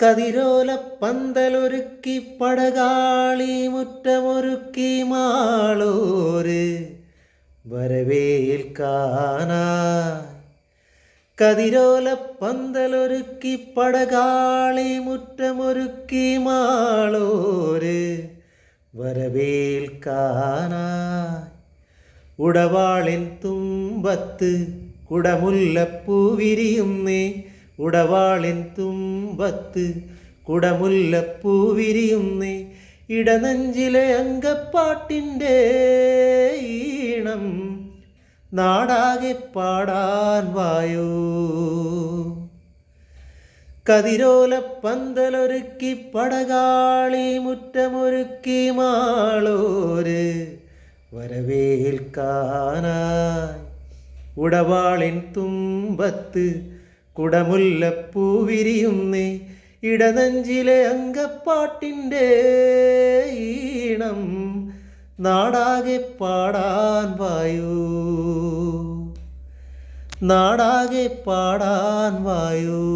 കതിരോല പന്തലൊരുക്കി പടകാളി മുറ്റമൊരുക്കി മാളൂര് വരവേൽക്കാനായി കതിരോല പന്തലൊരുക്കി പടകാളി മുറ്റമൊരുക്കി മാളൂര് വരവേൽക്കാനായി ഉടവാളിൻ തുമ്പത്ത് കുടമുല്ലപ്പൂ വിരിയുന്നേ ഉടവാളിൻ തുമ്പത്ത് കുടമുല്ലപ്പൂ വിരിയുന്നേ ഇടനെഞ്ചിലെ അങ്കപ്പാട്ടിന്റെ ഈണം നാടാകെ പാടാൻ വായോ? കതിരോല പന്തലൊരുക്കി പടകാളി മുറ്റമൊരുക്കി മാളോര് വരവേൽക്കാനായി. ഉടവാളിൻ തുമ്പത്ത് കുടമുല്ലപ്പൂ വിരിയുന്നേ ഇടനഞ്ചിലെ അങ്കപ്പാട്ടിന്റെ ഈണം നാടാകെ പാടാൻ വായൂ. നാടാകെ പാടാൻ വായൂ.